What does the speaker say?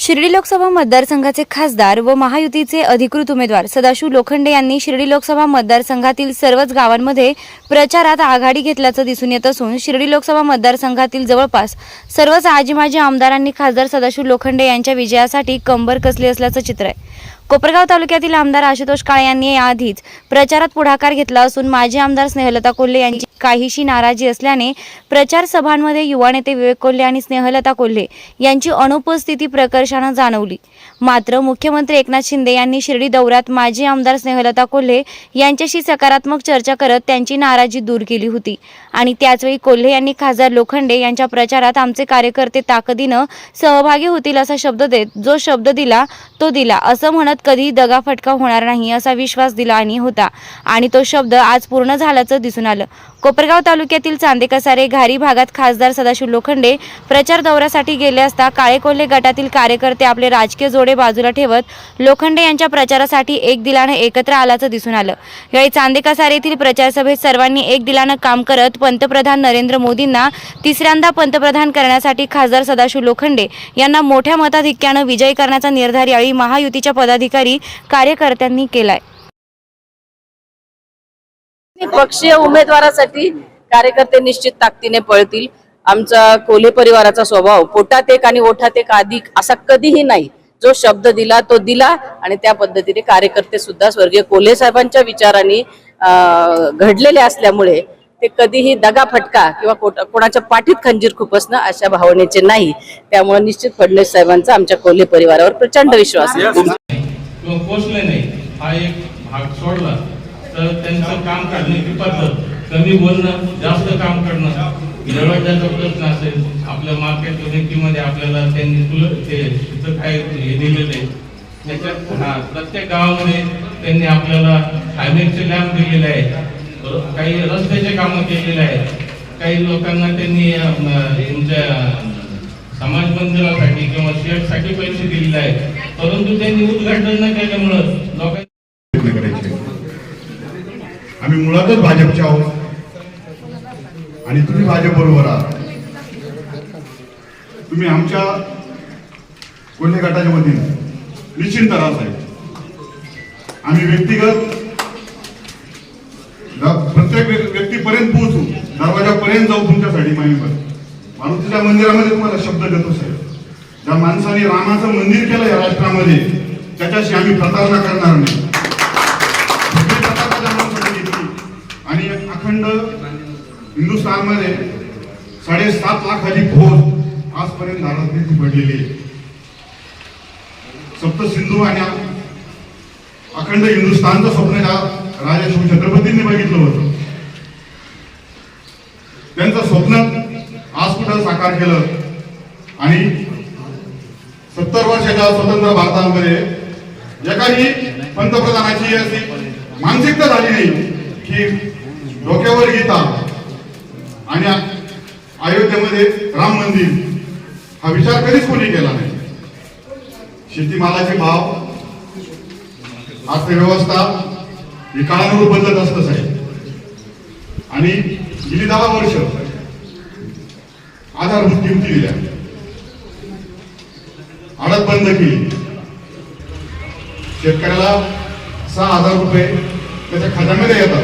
शिर्डी लोकसभा मतदारसंघाचे खासदार व महायुतीचे अधिकृत उमेदवार सदाशिव लोखंडे यांनी शिर्डी लोकसभा मतदारसंघातील सर्वच गावांमध्ये प्रचारात आघाडी घेतल्याचं दिसून येत असून शिर्डी लोकसभा मतदारसंघातील जवळपास सर्वच आजी माजी आमदारांनी खासदार सदाशिव लोखंडे यांच्या विजयासाठी कंबर कसली असल्याचं चित्र आहे. कोपरगाव तालुक्यातील आमदार आशुतोष काळे यांनी याआधीच प्रचारात पुढाकार घेतला असून माजी आमदार स्नेहलता कोल्हे यांची काहीशी नाराजी असल्याने प्रचार सभांमध्ये युवा नेते विवेक कोल्हे आणि स्नेहलता कोल्हे यांची अनुपस्थिती प्रकर्षानं जाणवली. मात्र मुख्यमंत्री एकनाथ शिंदे यांनी शिर्डी दौऱ्यात माजी आमदार स्नेहलता कोल्हे यांच्याशी सकारात्मक चर्चा करत त्यांची नाराजी दूर केली होती. आणि त्याचवेळी कोल्हे यांनी खासदार लोखंडे यांच्या प्रचारात आमचे कार्यकर्ते ताकदीनं सहभागी होतील असा शब्द देत जो शब्द दिला तो दिला असं म्हणत कधी दगाफटका होणार नाही असा विश्वास दिला आणि होता. आणि तो शब्द आज पूर्ण झाल्याचं दिसून आलं. कोपरगाव तालुक्यातील चांदेकसारे घारी भागात खासदार सदाशिव लोखंडे प्रचार दौऱ्यासाठी गेले असता काळे कोल्हे गटातील कार्यकर्ते आपले राजकीय जोडे बाजूला ठेवत लोखंडे यांच्या प्रचारासाठी एक दिलानं एकत्र आल्याचं दिसून आलं. यावेळी चांदेकसारे येथील प्रचार सभेत सर्वांनी एक दिलानं काम करत पंतप्रधान नरेंद्र मोदींना तिसऱ्यांदा पंतप्रधान करण्यासाठी खासदार सदाशिव लोखंडे यांना मोठ्या मताधिक्यानं विजयी करण्याचा निर्धार यावेळी महायुतीच्या पदाधिकारी कार्यकर्त्यांनी केलाय. पक्षीय उमेदवारासाठी कार्यकर्ते निश्चित ताकदीने पळतील. आमचा कोल्हे परिवाराचा स्वभाव पोटात एक आणि ओठात एक अधिक असा कधीही नाही. जो शब्द दिला तो दिला आणि त्या पद्धतीने कार्यकर्ते सुद्धा स्वर्गीय कोल्हे साहेबांच्या विचारांनी घडलेले असल्यामुळे ते कधीही दगा फटका किंवा कोणाच्या पाठीत खंजीर खुपसणं अशा भावनेचे नाही. त्यामुळे निश्चित फडणवीस साहेबांचा आमच्या कोल्हे परिवारावर प्रचंड विश्वास आहे. किंवा पोचले नाही. हा एक भाग सोडला तर त्यांचं काम करण्याची पद्धत कमी बोलणं जास्त काम करणं. दरवाजाचा प्रश्न असेल आपल्या मार्केट कमिटीमध्ये आपल्याला त्यांनी तुला काय हे दिलेलं आहे. त्याच्यात हा प्रत्येक गावामध्ये त्यांनी आपल्याला हायवेचे लॅम्प दिलेले आहेत. काही रस्त्याचे कामं केलेले आहेत. काही लोकांना त्यांनी तुमच्या समाज मंदिरासाठी किंवा शेडसाठी पैसे दिलेले आहेत. परंतु त्यांनी उद्घाटन न केल्यामुळं लोकांनी प्रयत्न करायचे. आम्ही मुळातच भाजपचे आहोत. आणि तुम्ही भाजप बरोबर आहात. तुम्ही आमच्या कोल्हे गटाच्या वतीने निश्चिंत राहा साहेब. आम्ही व्यक्तिगत प्रत्येक व्यक्तीपर्यंत पोहोचू. दरवाजापर्यंत जाऊ तुमच्यासाठी माहिती मारुतीच्या मंदिरामध्ये तुम्हाला शब्द देतो साहेब. ज्या माणसाने रामाचं मंदिर केलं या राष्ट्रामध्ये त्याच्याशी आम्ही प्रतारणा करणार नाही. आणि अखंड हिंदुस्थानमध्ये साडेसात लाखाची खोल आजपर्यंत भारत पडलेली आहे. सप्त सिंधू आणि अखंड हिंदुस्थानचं स्वप्न या राजा शिवछत्रपतींनी बघितलं होतं. त्यांचं स्वप्न आज कुठं साकार केलं? आणि सत्तर वर्षाच्या स्वतंत्र भारतामध्ये एकाही पंतप्रधानाची अशी मानसिकता झालेली की डोक्यावर गीता आणि अयोध्येमध्ये राम मंदिर हा विचार कधीच कोणी केला नाही. शेतीमालाचे भाव अर्थव्यवस्था ही काळानुरूप बदलत असतच साहेब. आणि गेली दहा वर्ष आधारभूत किमती दिल्या. आडत बंद केली. शेतकऱ्याला सहा हजार रुपये त्याच्या खात्यामध्ये येतात.